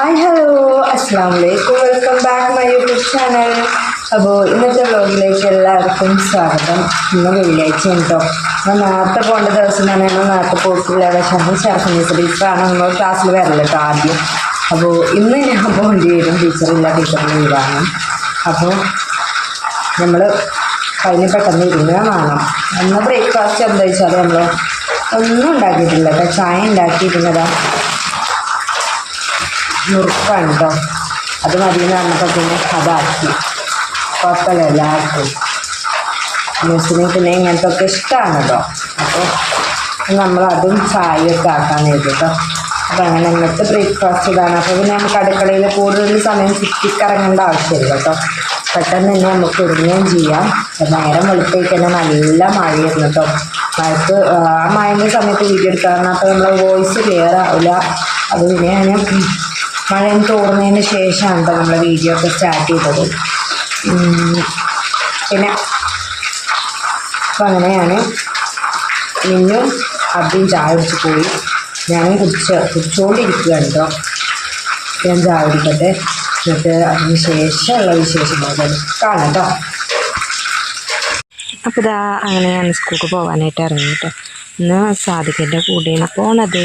Hi hello അസ്സാം വലൈക്കും welcome back my YouTube channel അപ്പോൾ ഇന്നത്തെ വ്ലോഗിലേക്ക് എല്ലാവർക്കും സ്വാഗതം. ഇന്ന് വെള്ളിയാഴ്ച കേട്ടോ ഞാൻ നേരത്തെ പോകേണ്ട ദിവസം തന്നെ ഞങ്ങൾ നേരത്തെ പോയിട്ടില്ല. പക്ഷേ ചേർക്കുന്ന ടീച്ചറാണ്. നമ്മൾ ക്ലാസ്സിൽ വരല്ലോ ആദ്യം. അപ്പോൾ ഇന്ന് ഞാൻ പോകേണ്ടി വരും. ടീച്ചറില്ല ടീച്ചറിന്റെ വീടാണ് അപ്പോൾ നമ്മൾ കഴിഞ്ഞ് പെട്ടെന്ന് ഇരുന്ന് കാണാം. അന്ന് ബ്രേക്ക്ഫാസ്റ്റ് എന്താ വെച്ചാൽ നമ്മൾ ഒന്നും ഉണ്ടാക്കിയിട്ടില്ല. ചായ ഉണ്ടാക്കിയിരുന്നതാ നുറുക്കാണ് അത് മതി പറഞ്ഞപ്പോൾ പിന്നെ അതാക്കി. കുഴപ്പമില്ല എല്ലാവർക്കും. ന്യൂസിന് പിന്നെ ഇങ്ങനത്തെ ഒക്കെ ഇഷ്ടമാണ് കേട്ടോ അപ്പോൾ നമ്മളതും ചായയൊക്കെ ആക്കാൻ കേട്ടോ അപ്പോൾ അങ്ങനെ ഇന്നത്തെ ബ്രേക്ക്ഫാസ്റ്റ് ഇതാണ്. അപ്പോൾ പിന്നെ നമുക്ക് അടുക്കളയിൽ കൂടുതൽ സമയം ചുറ്റിക്കറങ്ങേണ്ട ആവശ്യമില്ല കേട്ടോ പെട്ടെന്ന് തന്നെ നമുക്ക് ഒരുങ്ങുകയും ചെയ്യാം. നേരം വെളുത്തേക്ക് തന്നെ നല്ല മഴയായിരുന്നു കേട്ടോ മഴക്ക് ആ മഴന്റെ സമയത്ത് വീഡിയോ എടുക്കാറുണ്ട്. അപ്പോൾ നമ്മൾ വോയിസ് ക്ലിയർ ആവില്ല. അത് പിന്നെ ഞാൻ മഴ തോർന്നതിന് ശേഷമാണ് കേട്ടോ നമ്മൾ വീഡിയോ ഒക്കെ സ്റ്റാർട്ട് ചെയ്തത്. പിന്നെ അപ്പം അങ്ങനെയാണ് മിന്നും അബ്ബിയും ചായ കുടിച്ച് പോയി. ഞാനും കുടിച്ച് കുടിച്ചുകൊണ്ടിരിക്കുകയാണ് കേട്ടോ ഞാൻ ചായ കുടിക്കട്ടെ. എന്നിട്ട് അതിന് ശേഷമുള്ള വിശേഷം കാണാം കേട്ടോ അപ്പോൾ ഇതാ അങ്ങനെ ഞാൻ സ്കൂൾക്ക് പോകാനായിട്ട് ഇറങ്ങി കേട്ടോ ഇന്ന് സാധിക്കന്റെ കൂടെയാണ് പോണത്.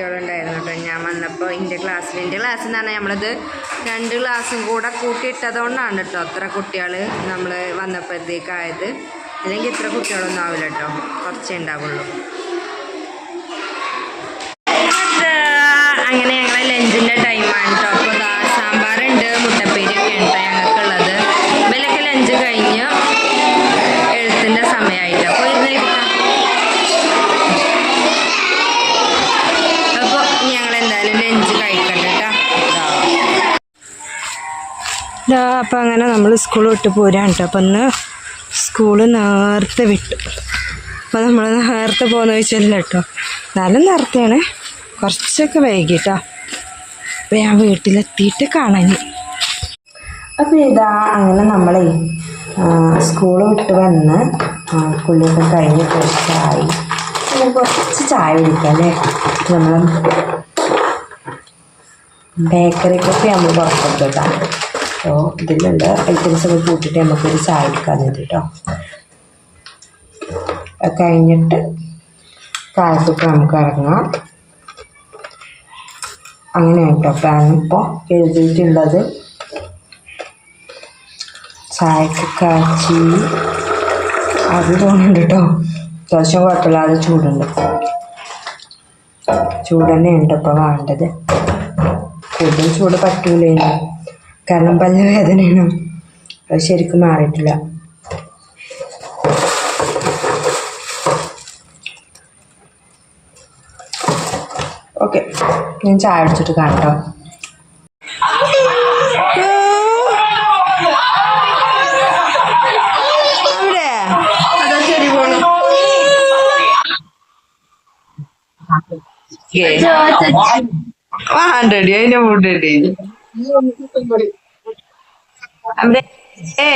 കുട്ടികളുണ്ടായിരുന്നു കേട്ടോ. ഞാൻ വന്നപ്പോൾ എന്റെ ക്ലാസ്സിൽ എന്റെ ക്ലാസ്സിൽ നിന്ന് പറഞ്ഞാൽ നമ്മളത് രണ്ട് ക്ലാസ്സും കൂടെ കൂട്ടിയിട്ടതുകൊണ്ടാണ് കേട്ടോ അത്ര കുട്ടികൾ നമ്മൾ വന്നപ്പോഴത്തേക്കായത് അല്ലെങ്കിൽ ഇത്ര കുട്ടികളൊന്നും ആവില്ല കേട്ടോ. കുറച്ചേ ഉണ്ടാവുള്ളൂ. അങ്ങനെ ഞങ്ങളെ ലഞ്ചിന്റെ ടൈമാണ് കേട്ടോ. കേട്ടോ അപ്പം അങ്ങനെ നമ്മൾ സ്കൂൾ വിട്ട് പോരാണ് കേട്ടോ അപ്പം ഇന്ന് സ്കൂൾ നേരത്തെ വിട്ടു. അപ്പോൾ നമ്മൾ നേരത്തെ പോകുന്ന ചോദിച്ചല്ല കേട്ടോ എന്നാലും നേരത്തെയാണ് കുറച്ചൊക്കെ വൈകിട്ടോ. അപ്പോൾ ഞാൻ വീട്ടിലെത്തിയിട്ട് കാണാൻ അപ്പോൾ ഇതാ അങ്ങനെ നമ്മളെ സ്കൂൾ വിട്ട് വന്ന് പുള്ളിയൊക്കെ കഴിഞ്ഞ് ഫ്രഷായി കുറച്ച് ചായ കുടിക്കാം അല്ലേ? നമ്മൾ ബേക്കറിക്കൊക്കെ നമ്മൾ പുറത്തെടുത്തു ഇടാം അപ്പോൾ ഇതിലുള്ള ഐറ്റംസ് ഒക്കെ കൂട്ടിയിട്ട് നമുക്കൊരു ചായ എടുക്കാൻ കേട്ടോ കഴിഞ്ഞിട്ട് കാലത്തൊക്കെ നമുക്ക് ഇറങ്ങാം. അങ്ങനെ കേട്ടോ പ്ലാൻ ഇപ്പോൾ എഴുതിയിട്ടുള്ളത്. ചായക്ക് കാച്ചി അത് തോന്നുന്നുണ്ട് കേട്ടോ അത്യാവശ്യം കുഴപ്പമില്ലാതെ ചൂടുണ്ട്. ചൂട് തന്നെയുണ്ട് ഇപ്പോൾ വേണ്ടത്. കൂടുതൽ ചൂട് പറ്റൂലേനു. കാരണം പല്ല് വേദനയാണ്. അത് ശരിക്കും മാറിയിട്ടില്ല. ഓക്കെ ഞാൻ ചായ അടിച്ചിട്ട് കാണട്ടോ. ഹൺഡ്രഡ് അതിന്റെ ഫുഡ് പോണു വേണ്ടടി അതിനെ ഫുഡടി അവിടെ ഏ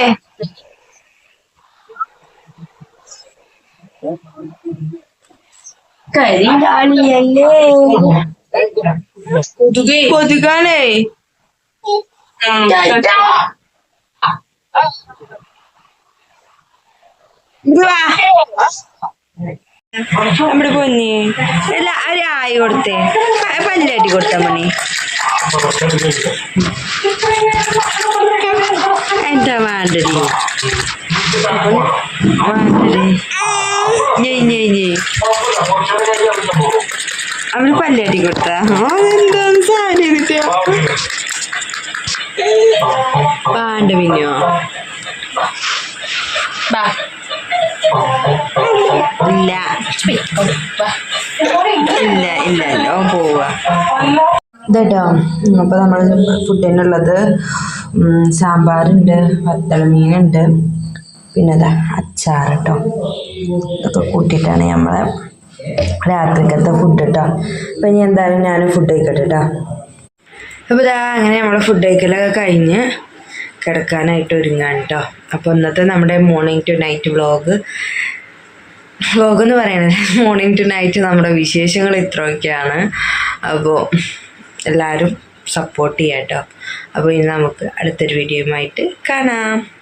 കൊതുകാണേ ഇത് വാ. നമ്മുടെ പൊന്നി അല്ല ഒരു ആയി കൊടുത്തേ ആ, പല്ലാട്ടി കൊടുത്ത മണി എന്താ വേണ്ടടി വേണ്ടടി ഞെയ് ഞെയ് അവൾ പല്ലാട്ടി കൊടുത്ത? അതെന്താ സാരി പാണ്ട് ബാ. ഇല്ല. ഇല്ല ഇല്ല പോവാ. ഇതേട്ടോ. അപ്പോൾ നമ്മൾ ഫുഡിനുള്ളത് ഉം, വത്തള മീനുണ്ട് പിന്നെ അതാ അച്ചാർ കേട്ടോ ഇതൊക്കെ കൂട്ടിയിട്ടാണ് നമ്മളെ രാത്രിക്കത്തെ ഫുഡ് കേട്ടോ അപ്പം ഇനി എന്തായാലും ഞാൻ ഫുഡ് കഴിക്കട്ടെ കേട്ടോ അപ്പോൾ ഇതാ അങ്ങനെ നമ്മളെ ഫുഡ് കഴിക്കലൊക്കെ കഴിഞ്ഞ് കിടക്കാനായിട്ട് ഒരുങ്ങാണ് കേട്ടോ അപ്പോൾ ഇന്നത്തെ നമ്മുടെ morning to night vlog vlog എന്ന് പറയുന്നത് മോർണിംഗ് ടു നൈറ്റ് നമ്മുടെ വിശേഷങ്ങൾ ഇത്രയൊക്കെയാണ്. അപ്പോൾ എല്ലാവരും സപ്പോർട്ട് ചെയ്യാം കേട്ടോ അപ്പോൾ ഇനി നമുക്ക് അടുത്തൊരു വീഡിയോയുമായിട്ട് കാണാം.